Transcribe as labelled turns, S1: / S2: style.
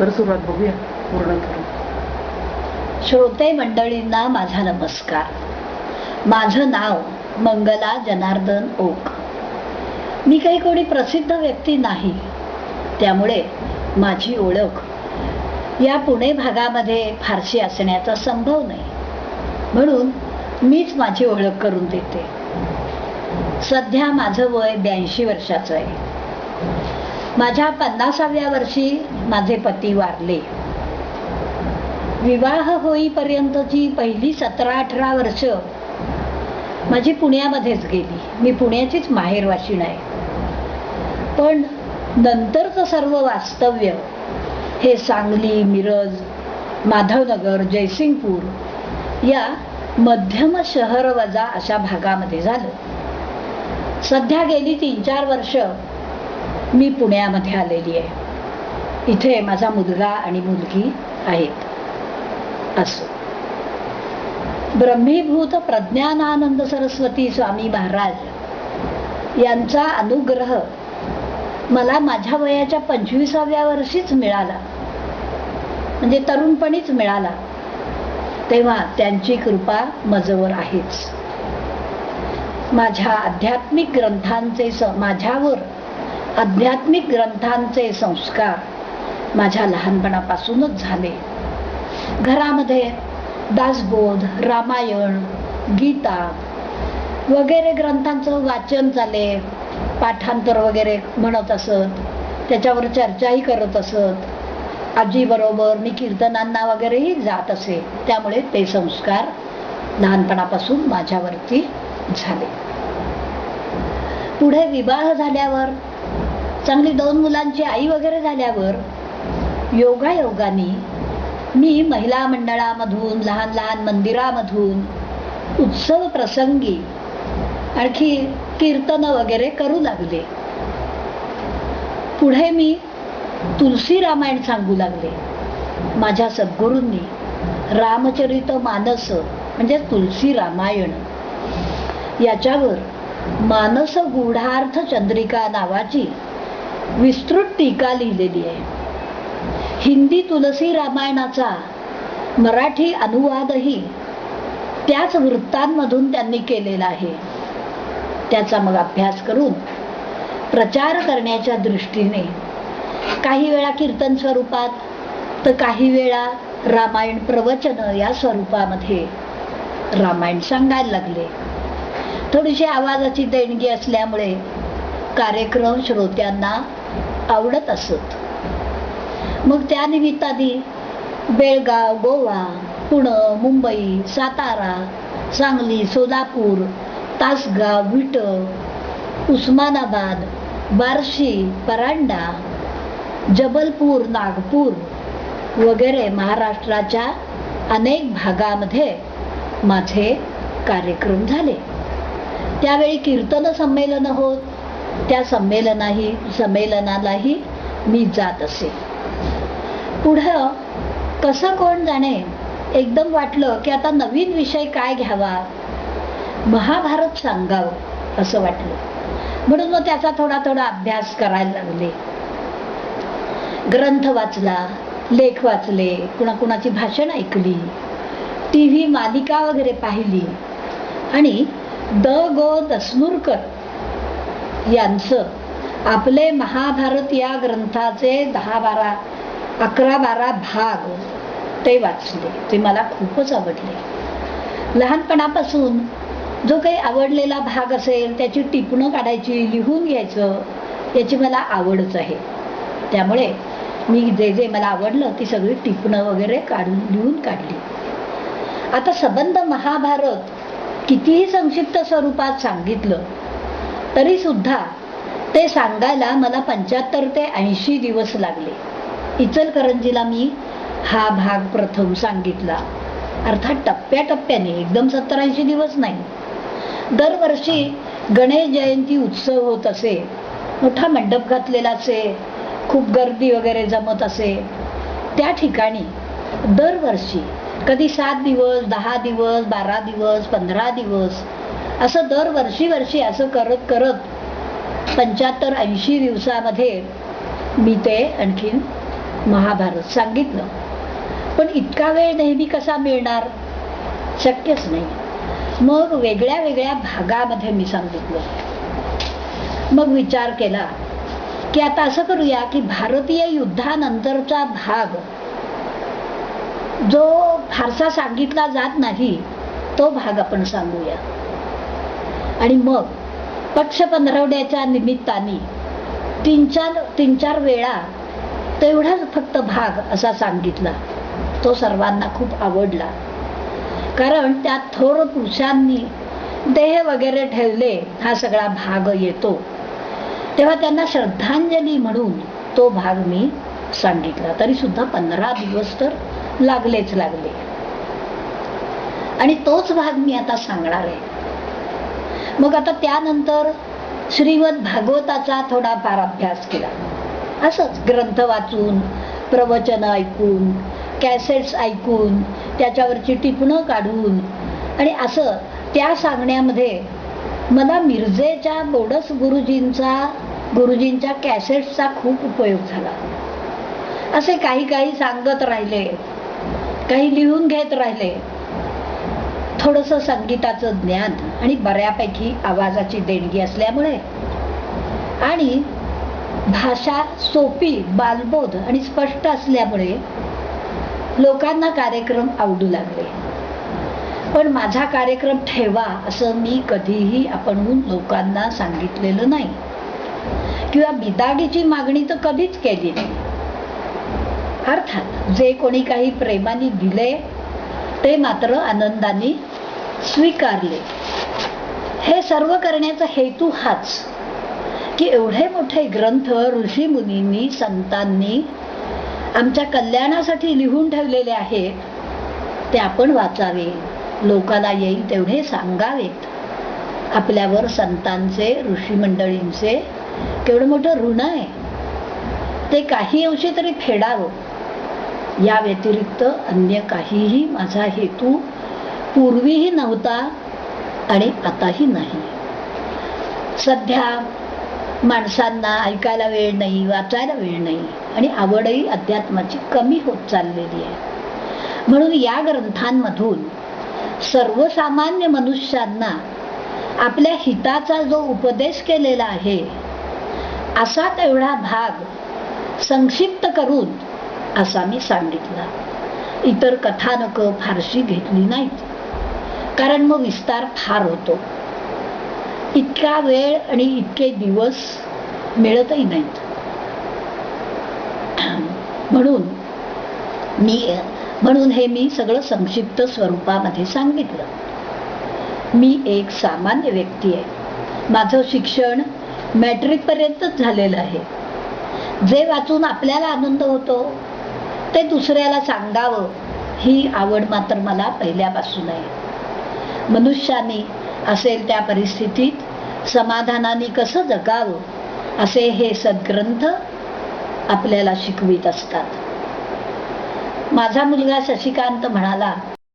S1: कर सुरुवात बघूया पूर्ण करू
S2: श्रोते मंडळींना माझा नमस्कार. माझं नाव मंगला जनार्दन ओक. मी काही कोणी प्रसिद्ध व्यक्ती नाही त्यामुळे माझी ओळख या पुणे भागामध्ये फारशी असण्याचा संभव नाही. म्हणून मीच माझी ओळख करून देते. सध्या माझं वय ब्याऐंशी वर्षाचं आहे. माझ्या पन्नासाव्या वर्षी माझे पती वारले. विवाह होईपर्यंतची पहिली सतरा अठरा वर्ष माझी पुण्यामध्येच गेली. मी पुण्याचीच माहेरवाशीण आहे. पण नंतरचं सर्व वास्तव्य हे सांगली मिरज माधवनगर जयसिंगपूर या मध्यम शहर वजा अशा भागामध्ये झालं. सध्या गेली तीन चार वर्ष मी पुण्यामध्ये आलेली आहे. इथे माझा मुलगा आणि मुलगी आहेत. असो. ब्रह्मीभूत प्रज्ञानानंद सरस्वती स्वामी महाराज यांचा अनुग्रह मला माझ्या वयाच्या पंचवीसाव्या वर्षीच मिळाला. म्हणजे तरुणपणीच मिळाला. तेव्हा त्यांची कृपा मजवर आहेच. माझ्या आध्यात्मिक ग्रंथांचे स माझ्यावर आध्यात्मिक ग्रंथांचे संस्कार माझ्या लहानपणापासूनच झाले. घरामध्ये दासबोध रामायण गीता वगैरे ग्रंथांचं वाचन चाले पाठांतर वगैरे म्हणत असत त्याच्यावर चर्चाही करत असत. आजीबरोबर मी कीर्तनांना वगैरेही जात असे त्यामुळे ते संस्कार लहानपणापासून माझ्यावरती झाले. पुढे विवाह झाल्यावर चांगली दोन मुलांची आई वगैरे झाल्यावर योगायोगाने मी महिला मंडळामधून लहान लहान मंदिरामधून उत्सव प्रसंगी आणखी कीर्तन वगैरे करू लागले. पुढे मी तुलसी रामायण सांगू लागले. माझ्या सद्गुरूंनी रामचरित मानस म्हणजे तुलसी रामायण याच्यावर मानस गूढार्थ चंद्रिका नावाची विस्तृत टीका लिहिलेली आहे. हिंदी तुलसी रामायणाचा मराठी अनुवादही त्याच वृत्तांमधून त्यांनी केलेला आहे. त्याचा मग अभ्यास करून प्रचार करण्याच्या दृष्टीने काही वेळा कीर्तन स्वरूपात तर काही वेळा रामायण प्रवचन या स्वरूपामध्ये रामायण सांगायला लागले. थोडीशी आवाजाची देणगी असल्यामुळे कार्यक्रम श्रोत्यांना आवडत असत. मग त्या निमित्ताने बेळगाव गोवा पुणं मुंबई सातारा सांगली सोलापूर तासगाव विट उस्मानाबाद बार्शी परांडा जबलपूर नागपूर वगैरे महाराष्ट्राच्या अनेक भागामध्ये माझे कार्यक्रम झाले. त्यावेळी कीर्तन संमेलन होत त्या संमेलनाही संमेलनालाही मी जात असे. पुढं कसं कोण जाणे? एकदम वाटलं की आता नवीन विषय काय घ्यावा? महाभारत सांगावं असं वाटलं. म्हणून मग त्याचा थोडा थोडा अभ्यास करायला लागले. ग्रंथ वाचला लेख वाचले कुणाकुणाची भाषण ऐकली टी व्ही मालिका वगैरे पाहिली. आणि द गो दसनूरकर यांचं. आपले महाभारत या ग्रंथाचे दहा बारा अकरा बारा भाग ते वाचले. ते मला खूपच आवडले. लहानपणापासून जो काही आवडलेला भाग असेल त्याची टिपणं काढायची लिहून घ्यायचं याची मला आवडच आहे. त्यामुळे मी जे जे मला आवडलं ती सगळी टिपणं वगैरे काढून लिहून काढली. आता संबंध महाभारत कितीही संक्षिप्त स्वरूपात सांगितलं तरी सुद्धा ते सांगायला मला पंच्याहत्तर ते ऐंशी दिवस लागले. इचलकरंजीला मी हा भाग प्रथम सांगितला. अर्थात टप्प्याटप्प्याने एकदम सत्तर ऐंशी दिवस नाही. दरवर्षी गणेश जयंती उत्सव होत असे मोठा मंडप घातलेला असे खूप गर्दी वगैरे जमत असे. त्या ठिकाणी दरवर्षी कधी सात दिवस दहा दिवस बारा दिवस पंधरा दिवस असं दर वर्षी वर्षी असं करत करत पंच्याहत्तर ऐंशी दिवसामध्ये मी ते आणखीन महाभारत सांगितलं. पण इतका वेळ नेहमी कसा मिळणार? शक्यच नाही. मग वेगळ्या वेगळ्या भागामध्ये मी सांगितलं. मग विचार केला की आता असं करूया की भारतीय युद्धानंतरचा भाग जो फारसा सांगितला जात नाही तो भाग आपण सांगूया. आणि मग पक्ष पंधरवड्याच्या निमित्ताने तीन चार तीन चार वेळा तेवढाच फक्त भाग असा सांगितला. तो सर्वांना खूप आवडला. कारण त्यात थोर पुरुषांनी देह वगैरे ठेवले हा सगळा भाग येतो. तेव्हा त्यांना श्रद्धांजली म्हणून तो भाग मी सांगितला. तरी सुद्धा पंधरा दिवस तर लागलेच लागले. आणि तोच भाग मी आता सांगणार आहे. मग आता त्यानंतर श्रीमद भागवताचा थोडाफार अभ्यास केला. असंच ग्रंथ वाचून प्रवचन ऐकून कॅसेट्स ऐकून त्याच्यावरची टिपणं काढून आणि असं त्या सांगण्यामध्ये मला मिरजेच्या बोडस गुरुजींचा गुरुजींच्या कॅसेट्सचा खूप उपयोग झाला. असे काही काही सांगत राहिले काही लिहून घेत राहिले थोडंसं संगीताचं ज्ञान आणि बऱ्यापैकी आवाजाची देणगी असल्यामुळे. आणि भाषा सोपी बालबोध आणि स्पष्ट असल्यामुळे लोकांना कार्यक्रम आवडू लागले. पण माझा कार्यक्रम ठेवा असं मी कधीही आपणहून लोकांना सांगितलेलं नाही. किंवा बिदाडीची मागणी तर कधीच केली नाही. अर्थात जे कोणी काही प्रेमाने दिले ते मात्र आनंदाने स्वीकारले. हे सर्व करण्याचा हेतू हाच की एवढे मोठे ग्रंथ ऋषी मुनींनी संतांनी आमच्या कल्याणासाठी लिहून ठेवलेले आहेत ते आपण वाचावे लोकाला येईल तेवढे सांगावेत. आपल्यावर संतांचे ऋषी मंडळींचे केवढं मोठं ऋण आहे. ते काही अंशी तरी फेडावं. या व्यतिरिक्त अन्य काहीही माझा हेतू पूर्वीही नव्हता आणि आताही नाही. सध्या माणसांना ऐकायला वेळ नाही वाचायला वेळ नाही आणि आवडही अध्यात्माची कमी होत चाललेली आहे. म्हणून या ग्रंथांमधून सर्वसामान्य मनुष्यांना आपल्या हिताचा जो उपदेश केलेला आहे असा तेवढा भाग संक्षिप्त करून असा मी सांगितला. इतर कथानकं फारशी घेतली नाहीत. कारण मग विस्तार फार होतो. इतका वेळ आणि इतके दिवस मिळतही नाहीत. म्हणून मी म्हणून हे मी सगळं संक्षिप्त स्वरूपामध्ये सांगितलं. मी एक सामान्य व्यक्ती आहे. माझं शिक्षण मॅट्रिकपर्यंतच झालेलं आहे. जे वाचून आपल्याला आनंद होतो ते दुसऱ्याला सांगावं ही आवड मात्र मला पहिल्यापासून आहे. मनुष्याने असेल त्या परिस्थितीत समाधानाने कसं जगावं असे हे सद्ग्रंथ आपल्याला शिकवित असतात. माझा मुलगा शशिकांत म्हणाला